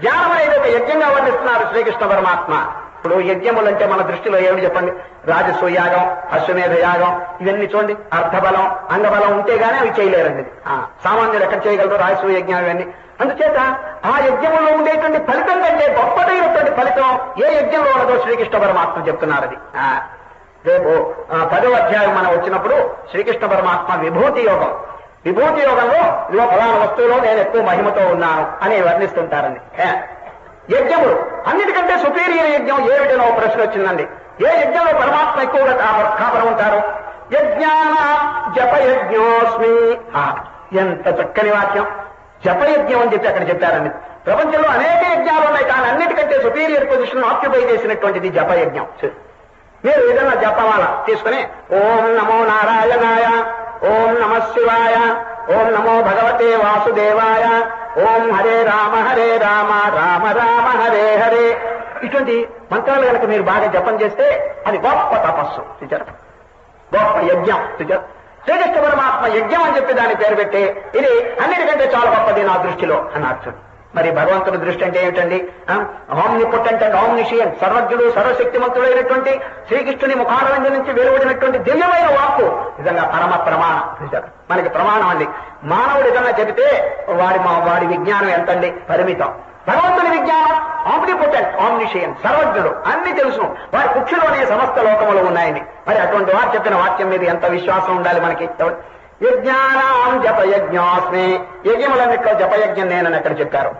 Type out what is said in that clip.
జ్ఞానం అనేది ఒక యజ్ఞంగా వర్ణిస్తున్నారు శ్రీకృష్ణ పరమాత్మ. ఇప్పుడు యజ్ఞములు అంటే మన దృష్టిలో ఏమిటి చెప్పండి? రాజసూయాగం అశ్వమేధ యాగం ఇవన్నీ చూడండి. అర్థబలం అంగబలం ఉంటే గానీ అవి చేయలేరండి. ఆ, సామాన్యులు ఎక్కడ చేయగలరు? రాజస్వ యజ్ఞం ఇవన్నీ. అందుచేత ఆ యజ్ఞంలో ఉండేటువంటి ఫలితం కంటే గొప్పదైనటువంటి ఫలితం ఏ యజ్ఞంలో ఉన్నదో శ్రీకృష్ణ పరమాత్మ చెప్తున్నారు అది. ఆ, రేపు పదో అధ్యాయం మనం వచ్చినప్పుడు శ్రీకృష్ణ పరమాత్మ విభూతి యోగం. విభూతి యోగంలో ఇదిగో ఫలానా వస్తువులో నేను ఎక్కువ మహిమతో ఉన్నాను అని వర్ణిస్తుంటారండి. యజ్ఞములు. అన్నిటికంటే సుపీరియర్ యజ్ఞం ఏమిటనో ఓ ప్రశ్న వచ్చిందండి. ఏ యజ్ఞంలో పరమాత్మ ఎక్కువగా కాపర ఉంటారు? యజ్ఞాన జపయజ్ఞోస్మి. ఎంత చక్కని వాక్యం. జపయజ్ఞం అని చెప్పి అక్కడ చెప్పారండి. ప్రపంచంలో అనేక యజ్ఞాలు ఉన్నాయి కానీ అన్నిటికంటే సుపీరియర్ పొజిషన్ ఆక్యుపై చేసినటువంటిది జపయజ్ఞం. మీరు ఏదైనా జపమాల తీసుకుని ఓం నమో నారాయణాయ ఓం నమ శివాయ ఓం నమో భగవతే వాసుదేవాయ ఓం హరే రామ హరే రామ రామ రామ హరే హరే. ఇటువంటి మంత్రాలు కనుక మీరు బాగా జపం చేస్తే అది గొప్ప తపస్సు. చూచారా గొప్ప యజ్ఞం. చూచారా శ్రీకృష్ణ పరమాత్మ యజ్ఞం అని చెప్పి దాని పేరు పెట్టి ఇది అన్నిటికంటే చాలా గొప్పది నా దృష్టిలో అన్నారు మరి భగవంతుడు దృష్టి అంటే ఏమిటండి? ఓంని పుట్టంటే ఓంనిషియన్ సర్వజ్ఞుడు సర్వశక్తిమంతుడైనటువంటి శ్రీకృష్ణుని ముఖారవింద నుంచి వెలువడినటువంటి దివ్యమైన వాక్కు. నిజంగా పరమ ప్రమాణం చూశారు మనకి ప్రమాణం అండి. మానవుడు ఏదన్నా చెబితే వాడి మా- వాడి విజ్ఞానం ఎంతండి? పరిమితం. భగవంతుని విజ్ఞానం ఆమ్నిపుటెంట్ ఆమ్నిషియన్ సర్వజ్ఞుడు. అన్ని తెలుసును వారి కుక్షిలోనే సమస్త లోకములు ఉన్నాయని మరి అటువంటి వారు చెప్పిన వాక్యం మీద ఎంత విశ్వాసం ఉండాలి మనకి? యజ్ఞానాం జపయజ్ఞాస్మి. యజ్ఞములన్నిట్లో జపయజ్ఞం నేనని అక్కడ చెప్పారు.